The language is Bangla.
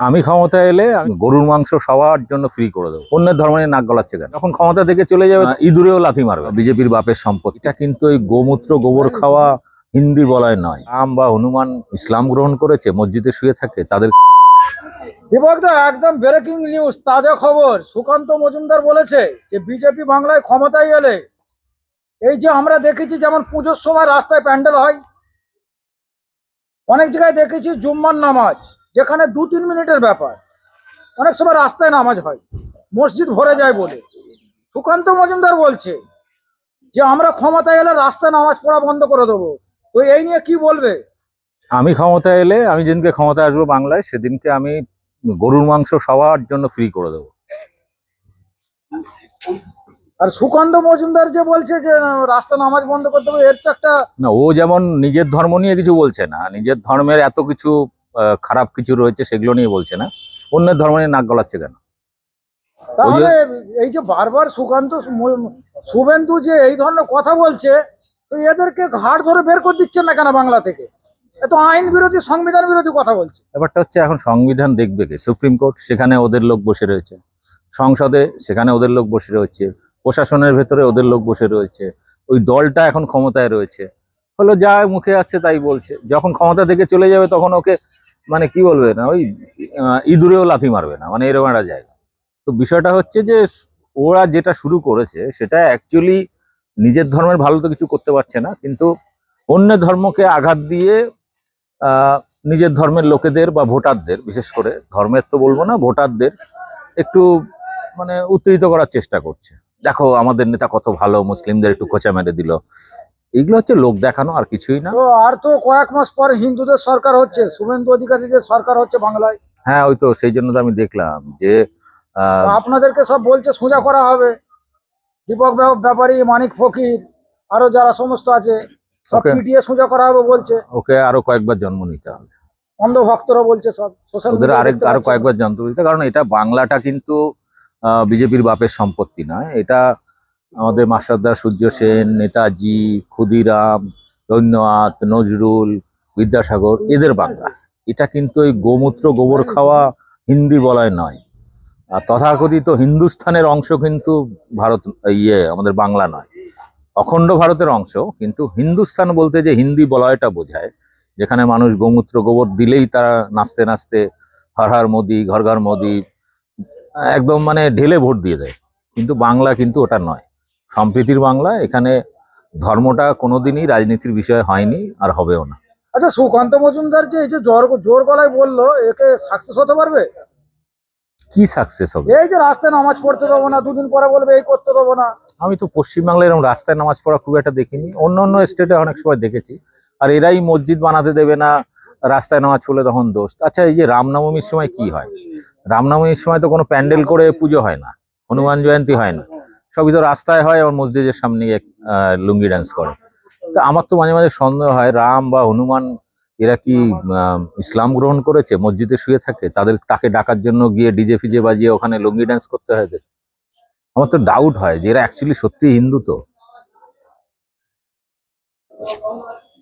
আমি ক্ষমতা এলে আমি গরুর মাংস সবার জন্য ফ্রি করে দেবো। অন্যের ধর্ম নিয়ে নাক গলাচ্ছে কেন? যখন ক্ষমতা থেকে চলে যাবে ইঁদুরেও লাথি মারবে। বিজেপির বাপের সম্পত্তি। এটা কিন্তু ওই গোমূত্র গোবর খাওয়া হিন্দি বলায় নয়। আম বা হনুমান ইসলাম গ্রহণ করেছে মসজিদে শুয়ে থাকে তাদের দীপকদা একদম ব্রেকিং নিউজ তাজা খবর। সুকান্ত মজুমদার বলেছে যে বিজেপি বাংলায় ক্ষমতায় এলে এই যে আমরা দেখেছি যেমন পুজোর সময় রাস্তায় প্যান্ডেল হয় অনেক জায়গায় দেখেছি জুম্মার নামাজ। যেখানে দু তিন মিনিটের ব্যাপার। অনেক সময় রাস্তায় নামাজ হয়। মসজিদ ভরে যায় বলে। সুকান্ত মজুমদার বলছে যে আমরা ক্ষমতায় এলে রাস্তায় নামাজ পড়া বন্ধ করে দেবো। তো এই নিয়ে কি বলবে? আমি ক্ষমতায় এলে আমি যেদিনকে ক্ষমতায় আসব বাংলায় সেদিনকে আমি গরুর মাংস সবার জন্য ফ্রি করে দেবো। আর সুকান্ত মজুমদার যে বলছে যে রাস্তা নামাজ বন্ধ করতে হবে এর তো একটা না ও যেমন নিজের ধর্ম নিয়ে কিছু বলছে না নিজের ধর্মের এত কিছু খারাপ কিছু রয়েছে সেগুলো নিয়ে বলছে না। অন্যের ধর্ম নিয়ে নাক গলাচ্ছে কেন? তাহলে এই যে বারবার সুকান্ত শুভেন্দু যে এই ধরনের কথা বলছে তো এদেরকে ঘাট ধরে বের করে দিচ্ছেন না কেন বাংলা থেকে? এ আইন বিরোধী সংবিধান বিরোধী কথা বলছে। ব্যাপারটা হচ্ছে এখন সংবিধান দেখবে কে? সুপ্রিম কোর্ট সেখানে ওদের লোক বসে রয়েছে। সংসদে সেখানে ওদের লোক বসে রয়েছে। প্রশাসনের ভেতরে ওদের লোক বসে রয়েছে। ওই দলটা এখন ক্ষমতায় রয়েছে। হলো যা মুখে আসছে তাই বলছে। যখন ক্ষমতা থেকে চলে যাবে তখন ওকে মানে কি বলবে না, ওই ইঁদুরেও লাথি মারবে না মানে এরকম একটা জায়গা। তো বিষয়টা হচ্ছে যে, ওরা যেটা শুরু করেছে, সেটা অ্যাকচুয়ালি নিজের ধর্মের ভালো তো কিছু করতে পারছে না, কিন্তু অন্য ধর্মকে আঘাত দিয়ে নিজের ধর্মের লোকেদের বা ভোটারদের, বিশেষ করে ধর্মের তো বলব না, ভোটারদের একটু মানে উত্তেজিত করার চেষ্টা করছে। দেখো, আমাদের নেতা কত ভালো, মুসলিমদের একটু খোঁচা মেরে দিল। এইগুলো হচ্ছে লোক দেখানো আর কিছুই না। আর তো কয়েক মাস পর হিন্দুদের সরকার হচ্ছে শুভেন্দু অধিকারীদের সরকার হচ্ছে বাংলায়। হ্যাঁ ওই তো সেই জন্য তো আমি দেখলাম যে আপনাদেরকে সব বলছে সোজা করা হবে। দীপক ব্যাপ- ব্যাপারী মানিক ফকির আরও যারা সমস্ত আছে সব Okay. সোজা করা হবে বলছে। ওকে আরও কয়েকবার জন্ম নিতে হবে। অন্ধ ভক্তরা বলছে সব সোশ্যাল ওদের আরেক আরও কয়েকবার যন্ত্র দিতে কারণ এটা বাংলাটা কিন্তু বিজেপির বাপের সম্পত্তি নয়। এটা আমাদের মাস্টারদা সূর্য সেন, নেতাজি, ক্ষুদিরাম, রবীন্দ্রনাথ, নজরুল, বিদ্যাসাগর, এদের বাংলা। এটা কিন্তু ওই গোমূত্র গোবর খাওয়া হিন্দি বলায় নয়। আর তথাকথিত হিন্দুস্থানের অংশ কিন্তু ভারত ইয়ে আমাদের বাংলা নয়। অখণ্ড ভারতের অংশ কিন্তু হিন্দুস্থান বলতে যে হিন্দি বলয়টা বোঝায়, যেখানে মানুষ গোমূত্র গোবর দিলেই তারা নাচতে নাচতে হর হর মোদি, ঘর ঘর মোদি, একদম মানে ঢেলে ভোট দিয়ে দেয়। কিন্তু বাংলা কিন্তু ওটা নয়। সম্প্রীতির বাংলা এখানে ধর্মটা কোনোদিনই রাজনীতির বিষয় হয়নি আর হবেও না। আচ্ছা সুকান্ত মজুমদার যে এই যে জোর জোর গলায় বলল একে সাকসেস হতে পারবে? কি সাকসেস হবে? এই যে রাস্তায় নামাজ পড়তে দেবো না দুদিন পরে বলবে এই করতে দেবো না। আমি তো পশ্চিমবাংলায় এরকম রাস্তায় নামাজ পড়া খুব একটা দেখিনি। অন্য অন্য স্টেটে অনেক সময় দেখেছি। আর এরাই মসজিদ বানাতে দেবে না রাস্তায় নামাজ পড়লে তখন দোষ। আচ্ছা এই যে রামনবমীর সময় কি হয়? রামনবমীর সময় তো কোনো প্যান্ডেল করে পুজো হয় না হনুমান জয়ন্তী হয় না। সবই তো রাস্তায় হয় আর মসজিদের সামনে এক লুঙ্গি ডান্স করে। তো আমার তো মাঝে মাঝে সন্দেহ হয়, রাম বা হনুমান এরা কি ইসলাম গ্রহণ করেছে, মসজিদে শুয়ে থাকে? তাদের তাকে ডাকার জন্য গিয়ে ডিজে ফিজে বাজিয়ে ওখানে লুঙ্গি ডান্স করতে হয় আমার তো ডাউট হয় যে এরা অ্যাকচুয়ালি সত্যি হিন্দু তো?